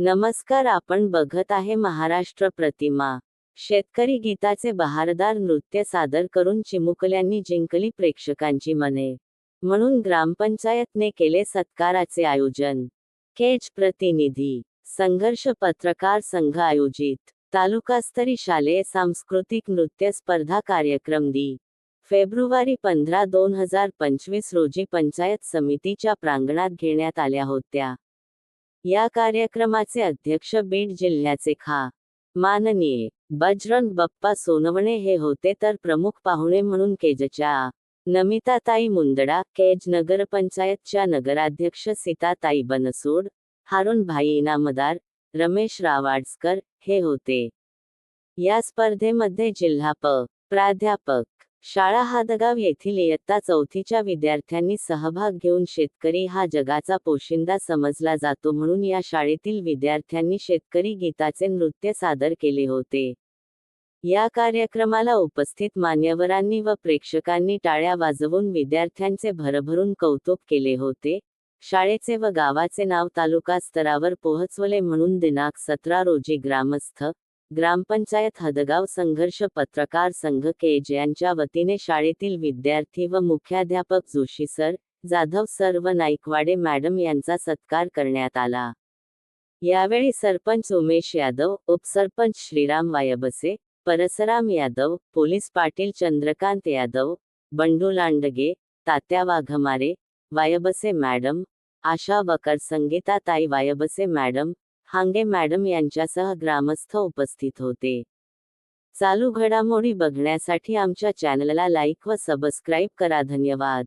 नमस्कार आपण बघत आहे महाराष्ट्र प्रतिमा. शेतकरी गीताचे बहारदार नृत्य सादर करून चिमुकल्यांनी जिंकली प्रेक्षकांची मने. म्हणून ग्रामपंचायतने केले सत्काराचे आयोजन. केज प्रतिनिधी संघर्ष पत्रकार संघ आयोजित तालुकास्तरी शालेय सांस्कृतिक नृत्य स्पर्धा कार्यक्रम दी. फेब्रुवारी पंधरा दोन हजार पंचवीस रोजी पंचायत समितीच्या प्रांगणात घेण्यात आल्या होत्या. या कार्यक्रमाचे अध्यक्ष बीड जिल्ह्याचे खा. माननीय. बजरंग बप्पा सोनवणे हे होते तर प्रमुख पाहुणे म्हणून केजच्या नमिताताई मुंदडा केज नगरपंचायतच्या नगराध्यक्ष सीताताई बनसोड हारून भाई इनामदार रमेश रावाडसकर हे होते. या स्पर्धेमध्ये जिल्हा प. प्राध्यापक शाळा हादगाव येथील इयत्ता चौथीच्या विद्यार्थ्यांनी सहभाग घेऊन शेतकरी हा जगाचा पोशिंदा समजला जातो म्हणून या शाळेतील विद्यार्थ्यांनी शेतकरी गीताचे नृत्य सादर केले होते. या कार्यक्रमाला उपस्थित मान्यवरांनी व प्रेक्षकांनी टाळ्या वाजवून विद्यार्थ्यांचे भरभरून कौतुक केले होते. शाळेचे व गावाचे नाव तालुका स्तरावर पोहोचवले म्हणून दिनांक सतरा रोजी ग्रामस्थ ग्रामपंचायत हदगाव संघर्ष पत्रकार संघ केज यांच्या वतीने शाळेतील विद्यार्थी व मुख्याध्यापक जोशी सर जाधव सर व नाईकवाडे मॅडम यांचा सत्कार करण्यात आला. यावेळी सरपंच उमेश यादव उपसरपंच Shriram Vaybase Parasram Yadav police Patil Chandrakant Yadav Bandu Landge Tatya Waghmare Vaybase madam Asha Vakar Sangeeta Tai Vaybase madam हांगे madam यांच्यासह ग्रामस्थ उपस्थित होते. चालू घडामोडी बघण्यासाठी आमच्या चॅनलला लाईक व सबस्क्राईब करा. धन्यवाद.